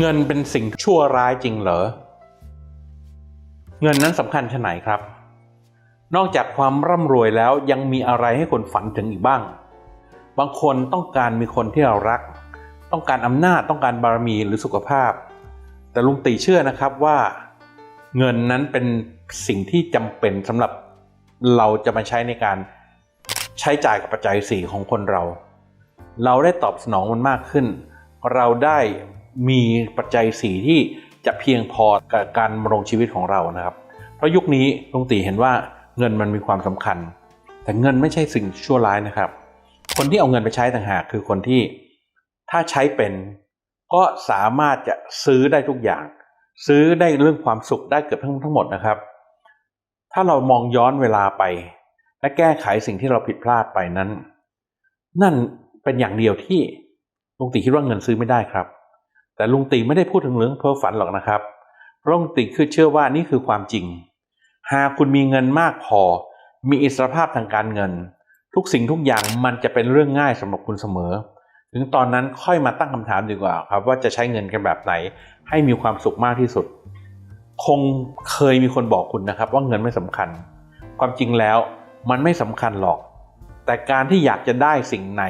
เงินเป็นสิ่งชั่วร้ายจริงเหรอ เงินนั้นสำคัญชะไหนครับ นอกจากความร่ำรวยแล้วยังมีอะไรให้คนฝันถึงอีกบ้าง บางคนต้องการมีคนที่เรารัก ต้องการอำนาจต้องการบารมีหรือสุขภาพ แต่ลุงตีเชื่อนะครับว่า เงินนั้นเป็นสิ่งที่จำเป็นสำหรับเราจะมาใช้ในการใช้จ่ายกับปัจจัยสี่ของคนเรา เราได้ตอบสนองมันมากขึ้น เราได้ มีปัจจัยสี่ที่จะเพียงพอกับการดำรงชีวิตของเรานะครับ เพราะยุคนี้ลุงตีเห็นว่าเงินมันมีความสำคัญ แต่เงินไม่ใช่สิ่งชั่วร้ายนะครับ คนที่เอาเงินไปใช้ต่างหากคือคนที่ถ้าใช้เป็นก็สามารถจะซื้อได้ทุกอย่าง ซื้อได้เรื่องความสุขได้เกือบทั้งทั้งหมดนะครับ ถ้าเรามองย้อนเวลาไป และแก้ไขสิ่งที่เราผิดพลาดไปนั้น นั่นเป็นอย่างเดียวที่ลุงตีคิดว่าเงินซื้อไม่ได้ครับ แต่ลุงตีไม่ได้พูดถึงเรื่องเพ้อฝันหรอกนะครับเพราะลุงตีคือเชื่อว่านี่คือความจริง หากคุณมีเงินมากพอ มีอิสรภาพทางการเงิน ทุกสิ่งทุกอย่างมันจะเป็นเรื่องง่ายสำหรับคุณเสมอ ถึงตอนนั้นค่อยมาตั้งคำถามดีกว่าครับว่าจะใช้เงินกันแบบไหน ให้มีความสุขมากที่สุด คงเคยมีคนบอกคุณนะครับ ว่าเงินไม่สำคัญ ความจริงแล้วมันไม่สำคัญหรอก แต่การที่อยากจะได้สิ่งไหน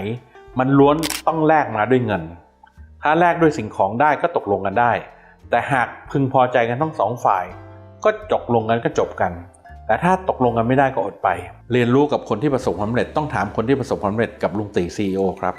มันล้วนต้องแลกมาด้วยเงิน ถ้าแลกด้วยสิ่งของได้ก็ตกลงกันได้ แต่หากพึงพอใจกันทั้งสองฝ่าย ก็จกลงกันก็จบกัน แต่ถ้าตกลงกันไม่ได้ก็อดไป เรียนรู้กับคนที่ประสบความสำเร็จต้องถามคนที่ประสบความสำเร็จกับลุงตีซีอครับ